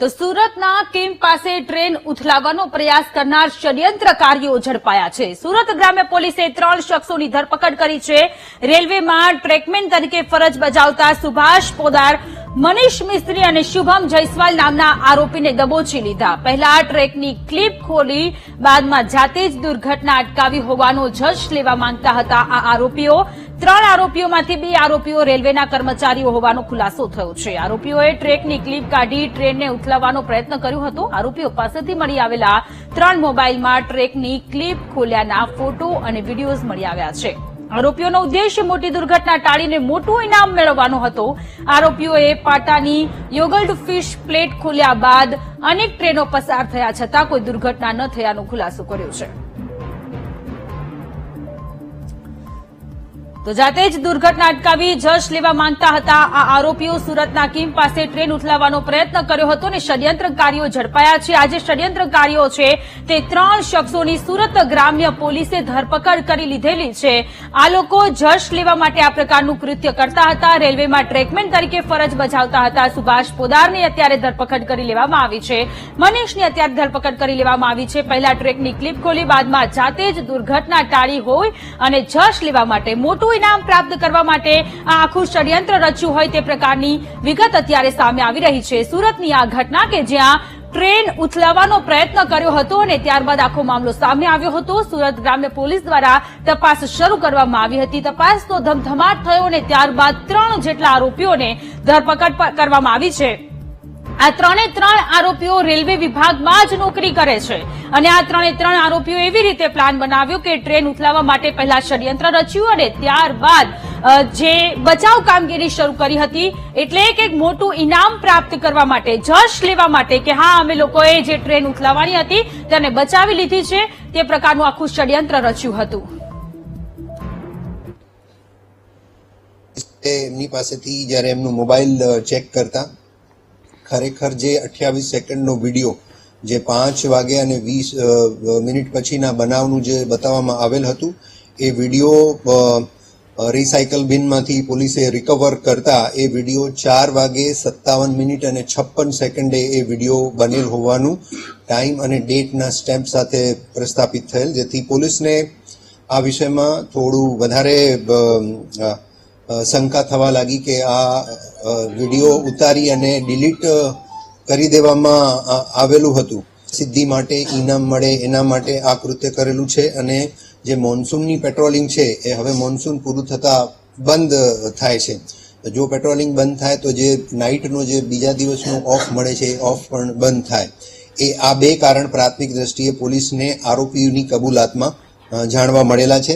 તો સુરતના કેમ પાસે ટ્રેન ઉથલાવવાનો પ્રયાસ કરનાર ષડયંત્રકારીઓ ઝડપાયા છે. સુરત ગ્રામ્ય પોલીસે ત્રણ શખ્સોની ધરપકડ કરી છે. રેલવેમાં ટ્રેકમેન તરીકે ફરજ બજાવતા સુભાષ પોદાર, મનીષ મિસ્ત્રી અને શુભમ જયસ્વાલ નામના આરોપીને દબોચી લીધા. પહેલા ટ્રેકની ક્લિપ ખોલી બાદમાં જાતે જ દુર્ઘટના અટકાવી હોવાનો જશ લેવા માંગતા હતા આ આરોપીઓ. ત્રણ આરોપીઓમાંથી બે આરોપીઓ રેલવેના કર્મચારીઓ હોવાનો ખુલાસો થયો છે. આરોપીઓએ ટ્રેકની ક્લિપ કાઢી ટ્રેનને ઉથલાવવાનો પ્રયત્ન કર્યો હતો. આરોપીઓ પાસેથી મળી આવેલા ત્રણ મોબાઈલમાં ટ્રેકની ક્લિપ ખોલ્યાના ફોટો અને વિડીયોઝ મળી આવ્યા છે. આરોપીઓનો ઉદ્દેશ્ય મોટી દુર્ઘટના ટાળીને મોટું ઇનામ મેળવવાનો હતો. આરોપીઓએ પાટાની યોગલ્ડ ફિશ પ્લેટ ખોલ્યા બાદ અનેક ટ્રેનો પસાર થયા છતાં કોઈ દુર્ઘટના ન થયાનો ખુલાસો કર્યો છે. તો જાતે જ દુર્ઘટના અટકાવી જશ લેવા માંગતા હતા. આ આરોપીઓ સુરતના કિમ પાસે ટ્રેન ઉથલાવવાનો પ્રયત્ન કર્યો હતો અને ષડયંત્રકારીઓ ઝડપાયા છે. આજે ષડયંત્રકારીઓ છે તે ત્રણ શખ્સોની સુરત ગ્રામ્ય પોલીસે ધરપકડ કરી લીધેલી છે. આ લોકો જશ લેવા માટે આ પ્રકારનું કૃત્ય કરતા હતા. રેલવેમાં ટ્રેકમેન તરીકે ફરજ બજાવતા હતા. સુભાષ પોદારની અત્યારે ધરપકડ કરી લેવામાં આવી છે. મનીષની અત્યારે ધરપકડ કરી લેવામાં આવી છે. પહેલા ટ્રેકની ક્લિપ ખોલી, બાદમાં જાતે જ દુર્ઘટના ટાળી હોય અને જશ લેવા માટે મોટું ઇનામ પ્રાપ્ત કરવા માટે આ આખું ષડયંત્ર રચ્યું હોય તે પ્રકારની વિગત અત્યારે સામે આવી રહી છે. સુરતની આ ઘટના કે જ્યાં ટ્રેન ઉથલાવવાનો પ્રયત્ન કર્યો હતો અને ત્યારબાદ આખો મામલો સામે આવ્યો હતો, સુરત ગ્રામ્ય પોલીસ દ્વારા તપાસ શરૂ કરવામાં આવી હતી. તપાસનો ધમધમાટ થયો અને ત્યારબાદ ત્રણ જેટલા આરોપીઓને ધરપકડ કરવામાં આવી છે. આ ત્રણે ત્રણ આરોપીઓ રેલવે વિભાગમાં જ નોકરી કરે છે. અને આ ત્રણે ત્રણ આરોપીઓ એવી રીતે પ્લાન બનાવ્યો કે ટ્રેન ઉથલાવવા માટે પહેલા ષડયંત્ર રચ્યું અને ત્યારબાદ જે બચાવ કામગીરી શરૂ કરી હતી, એટલે એક એક મોટું ઇનામ પ્રાપ્ત કરવા માટે, જશ લેવા માટે કે હા, અમે લોકોએ જે ટ્રેન ઉથલાવવાની હતી, તેને બચાવી લીધી છે, તે પ્રકારનું આખું ષડયંત્ર રચ્યું હતું. એમની પાસેથી જ્યારે એમનું મોબાઈલ ચેક કરતા ખરેખર જે અઠ્યાવીસ સેકન્ડનો વીડિયો જે પાંચ વાગે અને વીસ મિનિટ પછીના બનાવનું જે બતાવવામાં આવેલ હતું, એ વીડિયો રિસાયકલ બિનમાંથી પોલીસે રિકવર કરતા એ વીડિયો ચાર વાગે સત્તાવન મિનિટ અને છપ્પન સેકન્ડે એ વીડિયો બનેલ હોવાનું ટાઈમ અને ડેટના સ્ટેમ્પ સાથે પ્રસ્થાપિત થયેલ, જેથી પોલીસને આ વિષયમાં થોડું વધારે શંકા થવા લાગી કે આ વીડિયો ઉતારી અને ડિલીટ કરી દેવામાં આવેલું હતું. સિદ્ધિ માટે ઇનામ મળે, એના માટે આ કૃત્ય કરેલું છે અને જે મોન્સૂનની પેટ્રોલિંગ છે, એ હવે મોન્સૂન પૂરું થતાં બંધ થાય છે. જો પેટ્રોલિંગ બંધ થાય તો જે નાઇટનો જે બીજા દિવસનો ઓફ મળે છે, એ ઓફ પણ બંધ થાય. એ આ બે કારણ પ્રાથમિક દ્રષ્ટિએ પોલીસને આરોપીઓની કબૂલાતમાં જાણવા મળેલા છે.